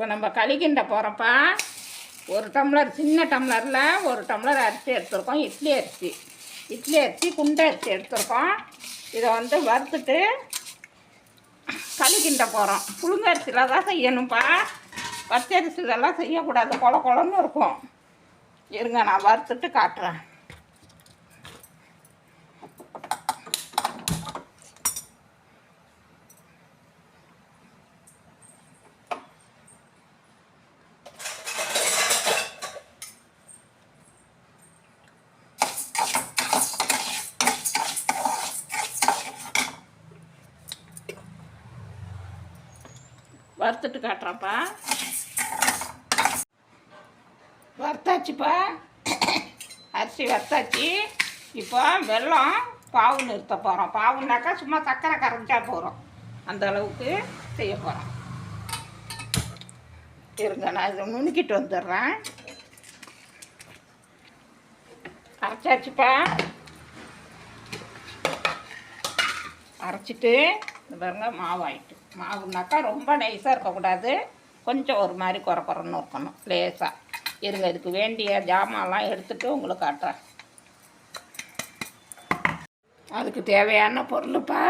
இப்போ நம்ம களிக்கிண்ட போகிறப்ப ஒரு டம்ளர் சின்ன டம்ளரில் ஒரு டம்ளர் அரிசி எடுத்துருக்கோம் இட்லி அரிசி. இட்லி அரிசி குண்டை அரிசி எடுத்துருக்கோம். இதை வந்து வறுத்துட்டு களிக்கிண்ட போகிறோம். புழுங்கரிசியில் தான் செய்யணும்ப்பா பச்சரிசிலெல்லாம் செய்யக்கூடாது கொல கொலன்னு இருக்கும். இருங்க நான் வறுத்துட்டு காட்டுறேன். வறுத்துட்டு காட்டுறப்பா வறுத்தாச்சுப்பா. அரிசி வறுத்தாச்சு. இப்போ வெல்லம் பாவு நிறுத்த போகிறோம் பாவுனாக்கா சும்மா சர்க்கரை கரைஞ்சா போகிறோம் அந்த அளவுக்கு செய்ய போகிறோம் இருங்க நான் இதை நுணுக்கிட்டு வந்துடுறேன். அரைச்சாச்சுப்பா. அரைச்சிட்டு இந்த பாருங்க மாவாயிட்டு. மாவுனாக்கா ரொம்ப நைஸாக இருக்கக்கூடாது. கொஞ்சம் ஒரு மாதிரி குறை குறைன்னு இருக்கணும் லேசாக இருங்க இதுக்கு வேண்டிய ஜாமான்லாம் எடுத்துகிட்டு உங்களுக்கு காட்டுறேன். அதுக்கு தேவையான பொருள்ப்பா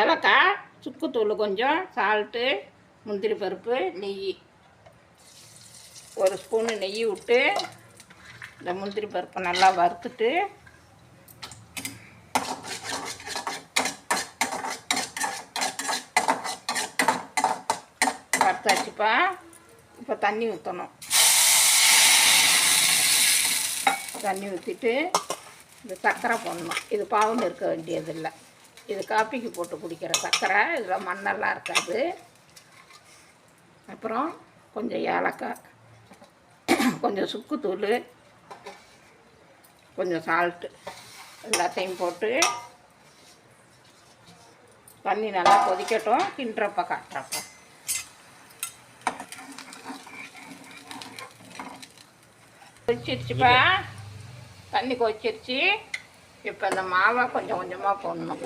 ஏலக்காய் சுக்குத்தூள் கொஞ்சம் சால்ட்டு முந்திரி பருப்பு நெய். ஒரு ஸ்பூனு நெய் விட்டு இந்த முந்திரி பருப்பை நல்லா வறுத்துட்டு வறுத்தாச்சுப்பா இப்போ தண்ணி ஊற்றணும் தண்ணி ஊற்றிட்டு இந்த சர்க்கரை போடணும். இது பாவம் இருக்க வேண்டியதில்லை. இது காப்பிக்கு போட்டு குடிக்கிற சர்க்கரை. இதில் மண்ணெல்லாம் இருக்காது. அப்புறம் கொஞ்சம் ஏலக்காய். கொஞ்சம் சுக்குத்தூள். கொஞ்சம் சால்ட்டு எல்லாத்தையும் போட்டு தண்ணி நல்லா கொதிக்கட்டும். கிண்டுறப்ப காட்டுறப்ப. கொதிச்சிருச்சுப்பா தண்ணி கொதிச்சிருச்சு. இப்போ இந்த மாவை கொஞ்சம் கொஞ்சமாக போடணும்.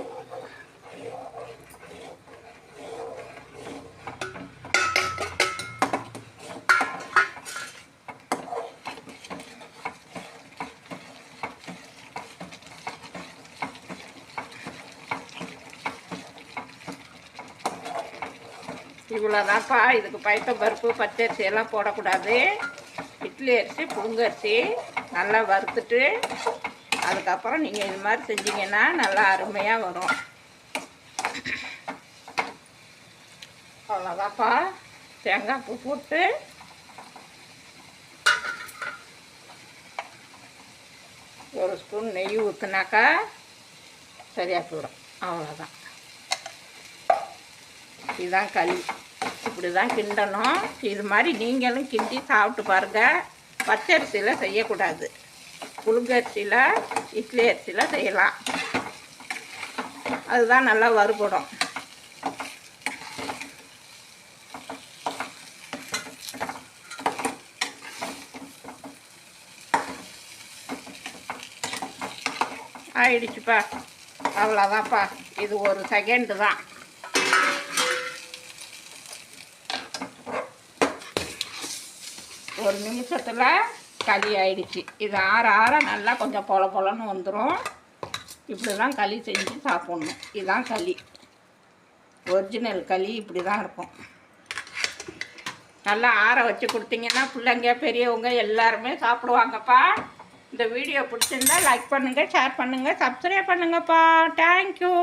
இவ்வளோதான்ப்பா இதுக்கு பயத்த பருப்பு பச்சரிசி எல்லாம் போடக்கூடாது. இட்லி அரிசி புழுங்கரிசி நல்லா வறுத்துட்டு அதுக்கப்புறம் நீங்கள் இது மாதிரி செஞ்சீங்கன்னா நல்லா அருமையாக வரும். அவ்வளோதாப்பா தேங்காய் பூ போட்டு ஒரு ஸ்பூன் நெய் ஊற்றுனாக்கா சரியாக போயிடும். அவ்வளோதான் இதுதான் களி. இப்படி தான் கிண்டணும். இது மாதிரி நீங்களும் கிண்டி சாப்பிட்டு பாருங்கள் பச்சரிசியில் செய்யக்கூடாது. புழுங்கரிசியில் இட்லி அரிசியில் செய்யலாம். அதுதான் நல்லா வறுபடும். ஆயிடுச்சுப்பா. அவ்வளோதான்ப்பா இது ஒரு செகண்டு தான். ஒரு நிமிஷத்தில் களி ஆயிடுச்சு. இது ஆற ஆற நல்லா கொஞ்சம் பொல பொலன்னு வந்துடும் இப்படி தான் களி செஞ்சு சாப்பிட்ணும். இதுதான் களி. ஒரிஜினல் களி இப்படி தான் இருக்கும். நல்லா ஆற வச்சு கொடுத்தீங்கன்னா பிள்ளைங்க பெரியவங்க எல்லாருமே சாப்பிடுவாங்கப்பா. இந்த வீடியோ பிடிச்சிருந்தா லைக் பண்ணுங்கள் ஷேர் பண்ணுங்கள் சப்ஸ்கிரைப் பண்ணுங்கப்பா. தேங்க்யூ